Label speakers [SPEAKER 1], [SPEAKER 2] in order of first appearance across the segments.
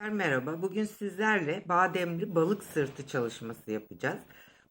[SPEAKER 1] Merhaba, bugün sizlerle bademli balık sırtı çalışması yapacağız.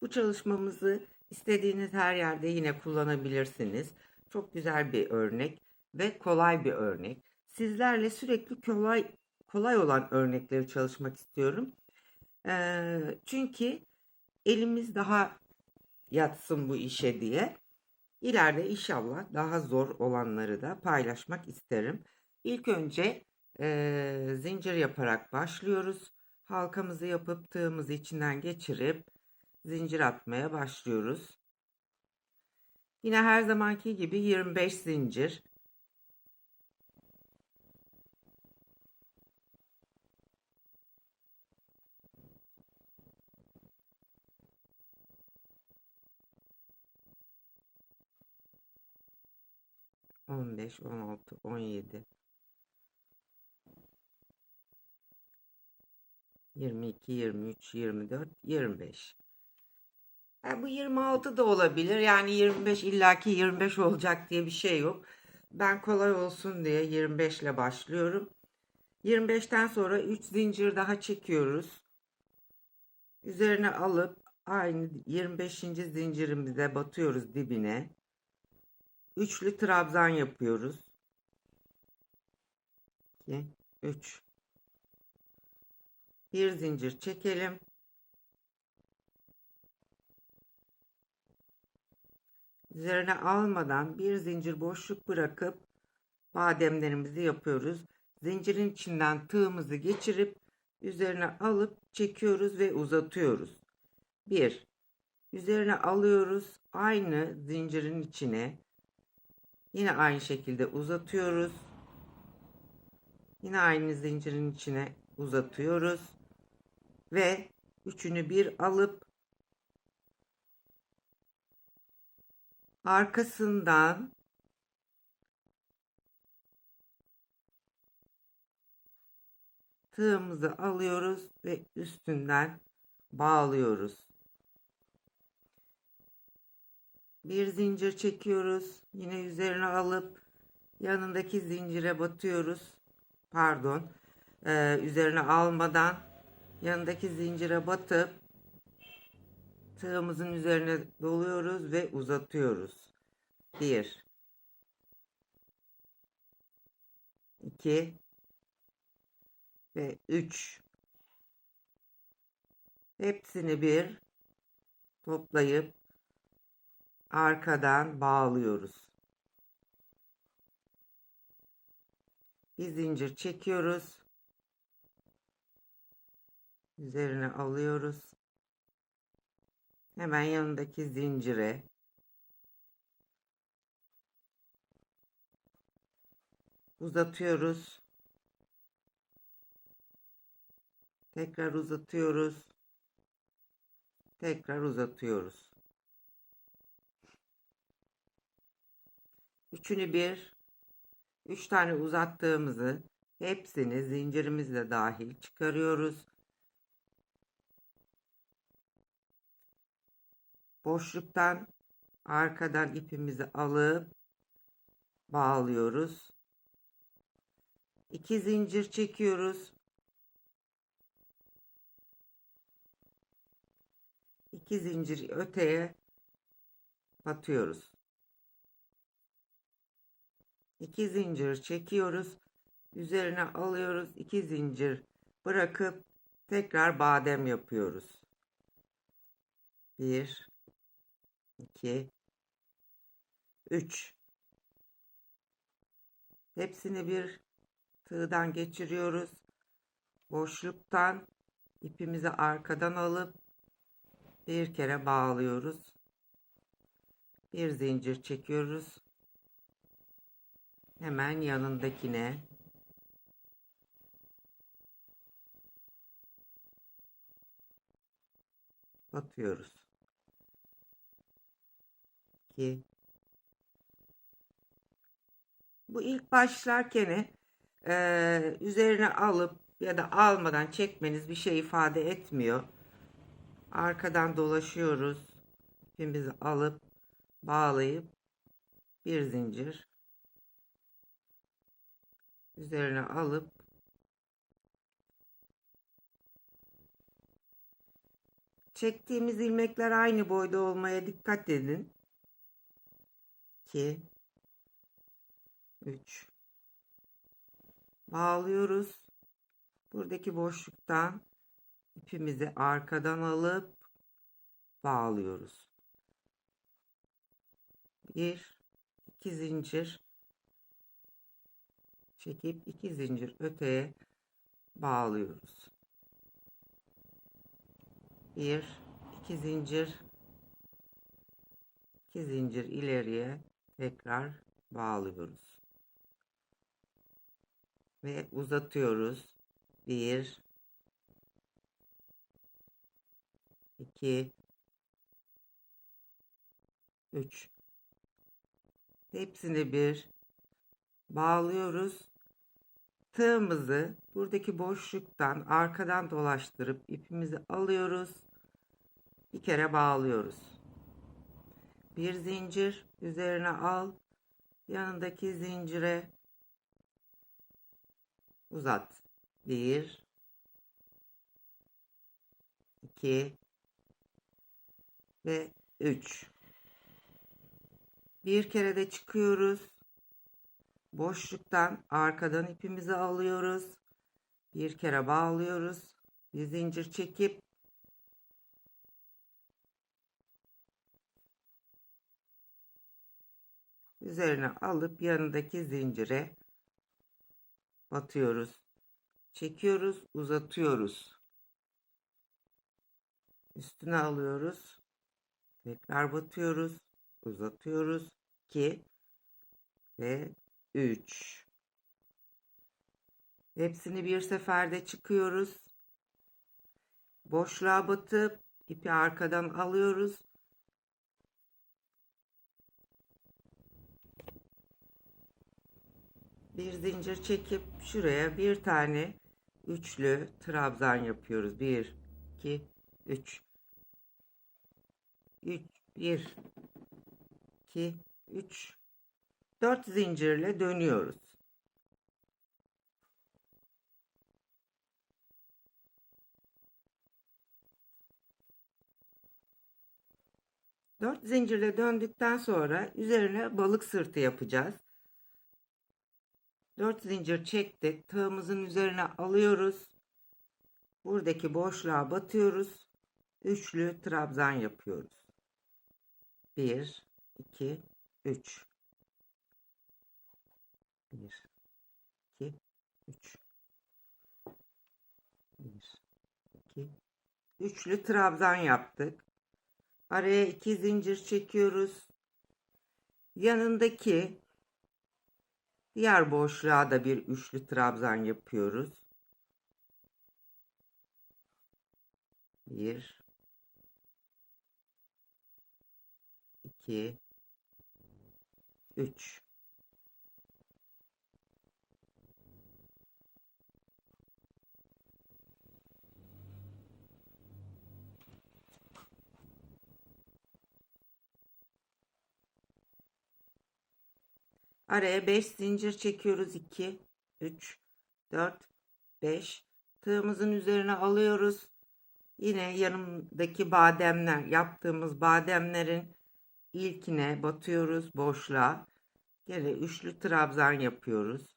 [SPEAKER 1] Bu çalışmamızı istediğiniz her yerde yine kullanabilirsiniz. Çok güzel bir örnek ve kolay bir örnek. Sizlerle sürekli kolay kolay olan örnekleri çalışmak istiyorum. Ee, çünkü elimiz daha yatsın bu işe diye. İleride inşallah daha zor olanları da paylaşmak isterim. İlk önce eee, zincir yaparak başlıyoruz. Halkamızı yapıp tığımızı içinden geçirip zincir atmaya başlıyoruz. Yine her zamanki gibi 25 zincir. On beş, on altı, on yedi, yirmi iki, yirmi üç, yirmi dört, yirmi beş. Ha, bu 26 da olabilir. Yani 25 illaki 25 olacak diye bir şey yok. Ben kolay olsun diye 25 ile başlıyorum. 25'ten sonra 3 zincir daha çekiyoruz. Üzerine alıp aynı 25. zincirimize batıyoruz dibine. Üçlü trabzan yapıyoruz. 2 3 Bir zincir çekelim. Üzerine almadan bir zincir boşluk bırakıp bademlerimizi yapıyoruz. Zincirin içinden tığımızı geçirip üzerine alıp çekiyoruz ve uzatıyoruz. 1 Üzerine alıyoruz. Aynı zincirin içine yine aynı şekilde uzatıyoruz. Yine aynı zincirin içine uzatıyoruz ve üçünü bir alıp arkasından tığımızı alıyoruz ve üstünden bağlıyoruz. Bir zincir çekiyoruz. Yine üzerine alıp yanındaki zincire batıyoruz. Pardon. Ee, üzerine almadan yanındaki zincire batıp tığımızın üzerine doluyoruz ve uzatıyoruz. 1 2 ve 3 hepsini bir toplayıp arkadan bağlıyoruz. Bir zincir çekiyoruz. Üzerine alıyoruz. Hemen yanındaki zincire uzatıyoruz. Tekrar uzatıyoruz. Tekrar uzatıyoruz. Üçünü bir, üç tane uzattığımızı hepsini zincirimizle dahil çıkarıyoruz. Boşluktan arkadan ipimizi alıp bağlıyoruz. İki zincir çekiyoruz. İki zincir öteye batıyoruz. İki zincir çekiyoruz. Üzerine alıyoruz. İki zincir bırakıp tekrar badem yapıyoruz. Bir 2 3 Hepsini bir tığdan geçiriyoruz. Boşluktan ipimizi arkadan alıp bir kere bağlıyoruz. Bir zincir çekiyoruz. Hemen yanındakine batıyoruz. 2. Bu ilk başlarken e, üzerine alıp ya da almadan çekmeniz bir şey ifade etmiyor. Arkadan dolaşıyoruz. İpimizi alıp bağlayıp bir zincir üzerine alıp çektiğimiz ilmekler aynı boyda olmaya dikkat edin. 2 3 Bağlıyoruz. Buradaki boşluktan ipimizi arkadan alıp bağlıyoruz. Bir, iki zincir çekip iki zincir öteye bağlıyoruz. Bir, iki zincir iki zincir ileriye tekrar bağlıyoruz. Ve uzatıyoruz. Bir, iki, üç. Hepsini bir bağlıyoruz. Tığımızı buradaki boşluktan arkadan dolaştırıp ipimizi alıyoruz. Bir kere bağlıyoruz. Bir zincir üzerine al. Yanındaki zincire uzat. Bir, iki ve üç. Bir kere de çıkıyoruz. Boşluktan arkadan ipimizi alıyoruz. Bir kere bağlıyoruz. Bir zincir çekip üzerine alıp yanındaki zincire batıyoruz. Çekiyoruz, uzatıyoruz. Üstüne alıyoruz. Tekrar batıyoruz, uzatıyoruz. 2 ve 3. Hepsini bir seferde çıkıyoruz. Boşluğa batıp ipi arkadan alıyoruz. Bir zincir çekip şuraya bir tane üçlü trabzan yapıyoruz. 1 2 3 3 1 2 3 4 zincirle dönüyoruz. Dört zincirle döndükten sonra üzerine balık sırtı yapacağız. Dört zincir çektik. Tığımızın üzerine alıyoruz. Buradaki boşluğa batıyoruz. Üçlü trabzan yapıyoruz. Bir, iki, üç. 1 2 3 1 2 üçlü trabzan yaptık. Araya iki zincir çekiyoruz. Yanındaki diğer boşluğa da bir üçlü trabzan yapıyoruz. 1 2 3 Araya 5 zincir çekiyoruz. 2, 3, 4, 5. Tığımızın üzerine alıyoruz. Yine yanımdaki bademler, yaptığımız bademlerin ilkine batıyoruz boşluğa. Gene üçlü trabzan yapıyoruz.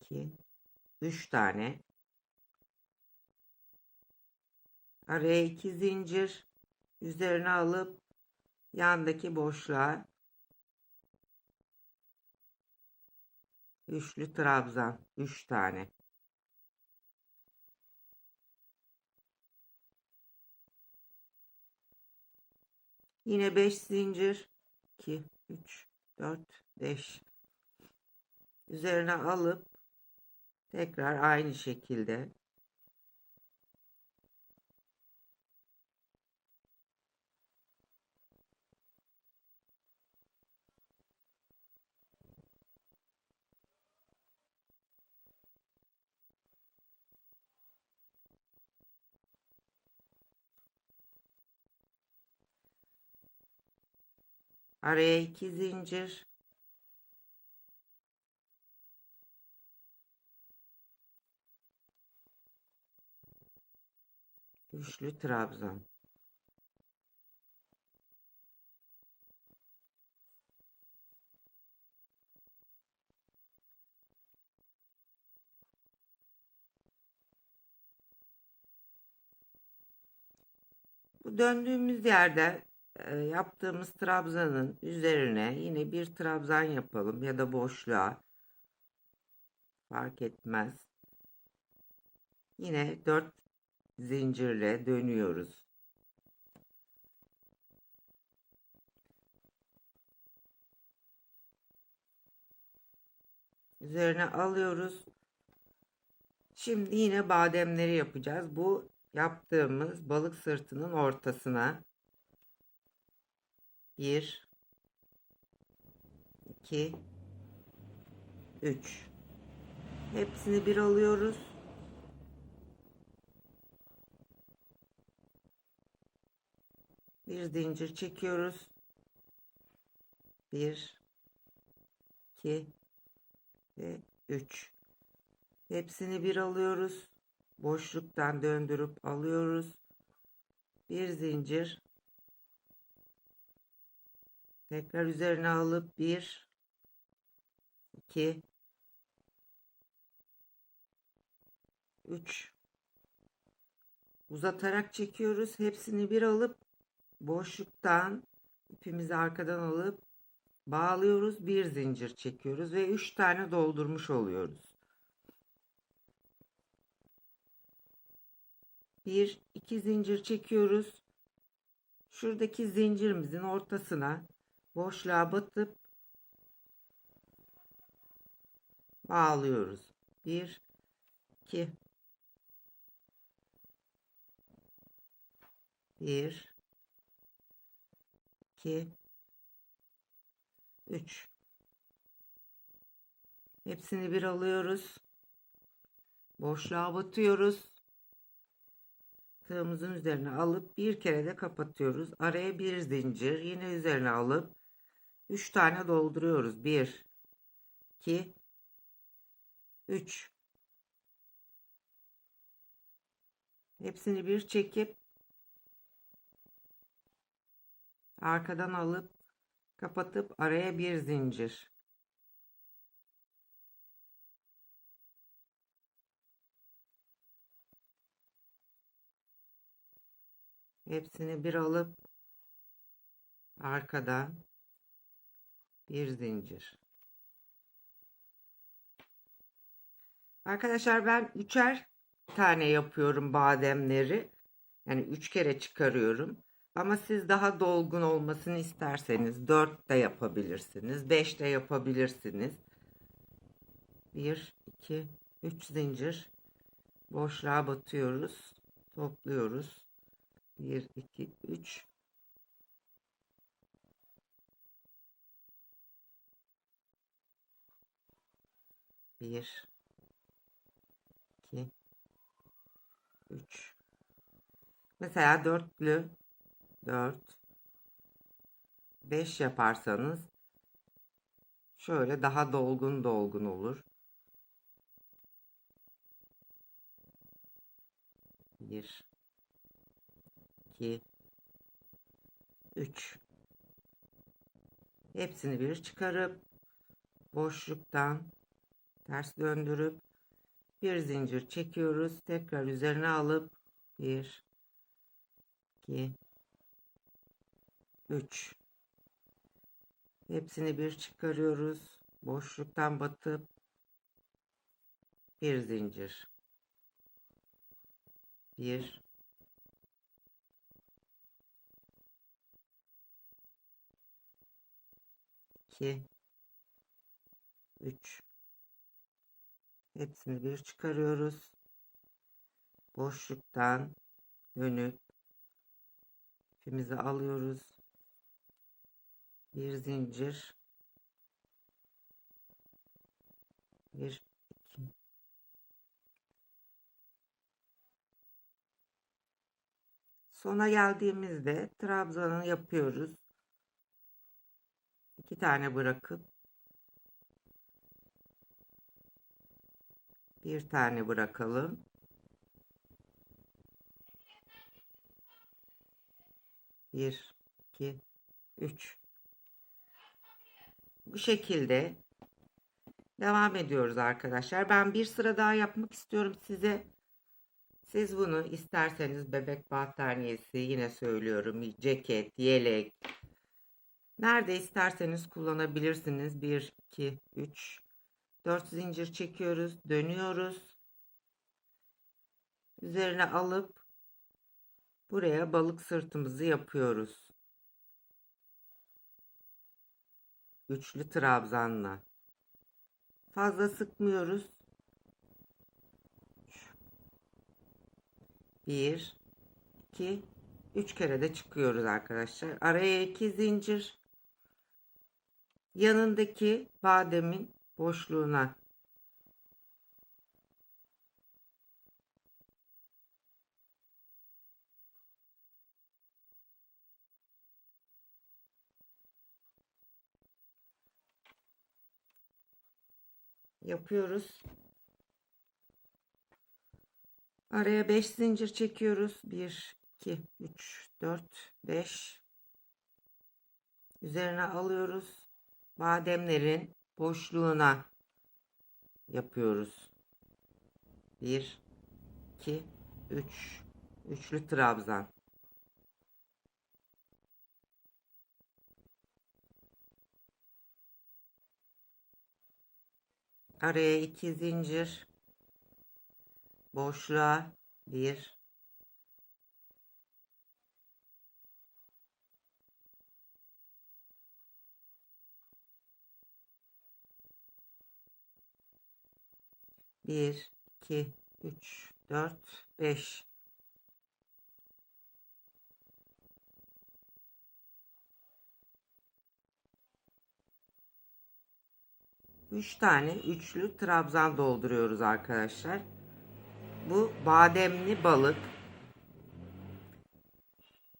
[SPEAKER 1] İki, üç tane Araya iki zincir üzerine alıp yandaki boşluğa üçlü trabzan üç tane. Yine beş zincir 2 3 4 5 üzerine alıp tekrar aynı şekilde Araya iki zincir. Üçlü trabzan. Bu döndüğümüz yerde e, yaptığımız trabzanın üzerine yine bir trabzan yapalım ya da boşluğa fark etmez. Yine 4 zincirle dönüyoruz. Üzerine alıyoruz. Şimdi yine bademleri yapacağız. Bu yaptığımız balık sırtının ortasına 1 2 3 Hepsini bir alıyoruz. Bir zincir çekiyoruz. 1 2 ve 3 Hepsini bir alıyoruz. Boşluktan döndürüp alıyoruz. Bir zincir. Tekrar üzerine alıp 1 2 3 uzatarak çekiyoruz. Hepsini bir alıp boşluktan ipimizi arkadan alıp bağlıyoruz. Bir zincir çekiyoruz ve 3 tane doldurmuş oluyoruz. Bir iki zincir çekiyoruz. Şuradaki zincirimizin ortasına boşluğa batıp bağlıyoruz. Bir iki bir iki üç hepsini bir alıyoruz. Boşluğa batıyoruz tığımızın üzerine alıp bir kere de kapatıyoruz. Araya bir zincir yine üzerine alıp 3 tane dolduruyoruz. 1 2 3 Hepsini bir çekip arkadan alıp kapatıp araya bir zincir. Hepsini bir alıp arkadan bir zincir. Arkadaşlar ben üçer tane yapıyorum bademleri. Yani üç kere çıkarıyorum. Ama siz daha dolgun olmasını isterseniz dört de yapabilirsiniz. Beş de yapabilirsiniz. Bir, iki, üç zincir boşluğa batıyoruz. Topluyoruz. 1, 2, 3. Bir, iki, üç. Mesela dörtlü, dört, beş yaparsanız şöyle daha dolgun dolgun olur. Bir, 2 3 hepsini bir çıkarıp boşluktan ters döndürüp bir zincir çekiyoruz. Tekrar üzerine alıp 1 2 3 hepsini bir çıkarıyoruz. Boşluktan batıp bir zincir. 1 2 3 hepsini bir çıkarıyoruz. Boşluktan dönüp ipimizi alıyoruz. Bir zincir bir iki sona geldiğimizde trabzanı yapıyoruz iki tane bırakıp bir tane bırakalım. 1, 2, 3. Bu şekilde devam ediyoruz arkadaşlar. Ben bir sıra daha yapmak istiyorum size. Siz bunu isterseniz bebek battaniyesi yine söylüyorum ceket, yelek nerede isterseniz kullanabilirsiniz. 1, 2, 3, 4 zincir çekiyoruz, dönüyoruz. Üzerine alıp buraya balık sırtımızı yapıyoruz. Üçlü trabzanla. Fazla sıkmıyoruz. Bir, iki, üç kere de çıkıyoruz arkadaşlar. Araya iki zincir. Yanındaki bademin boşluğuna yapıyoruz. Araya 5 zincir çekiyoruz. 1, 2, 3, 4, 5. Üzerine alıyoruz. Bademlerin boşluğuna yapıyoruz. 1, 2, 3. Üçlü trabzan. Araya 2 zincir boşluğa bir bir iki üç dört beş üç tane üçlü trabzan dolduruyoruz arkadaşlar. Bu bademli balık.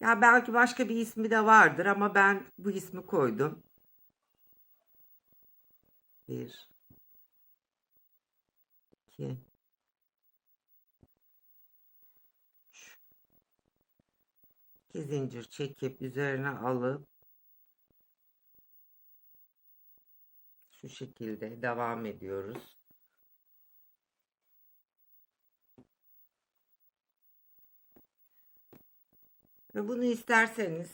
[SPEAKER 1] Ya belki başka bir ismi de vardır ama ben bu ismi koydum. Bir, iki, üç. İki zincir çekip üzerine alıp şu şekilde devam ediyoruz. Ve bunu isterseniz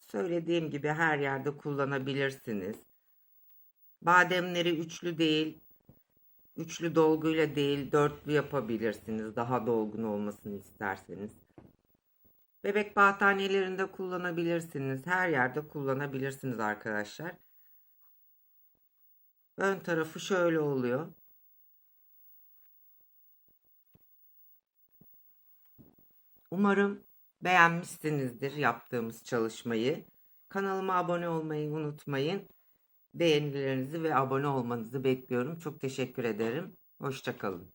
[SPEAKER 1] söylediğim gibi her yerde kullanabilirsiniz. Bademleri üçlü değil, üçlü dolguyla değil dörtlü yapabilirsiniz. Daha dolgun olmasını isterseniz. Bebek battaniyelerinde kullanabilirsiniz. Her yerde kullanabilirsiniz arkadaşlar. Ön tarafı şöyle oluyor. Umarım beğenmişsinizdir yaptığımız çalışmayı. Kanalıma abone olmayı unutmayın. Beğenilerinizi ve abone olmanızı bekliyorum. Çok teşekkür ederim. Hoşçakalın.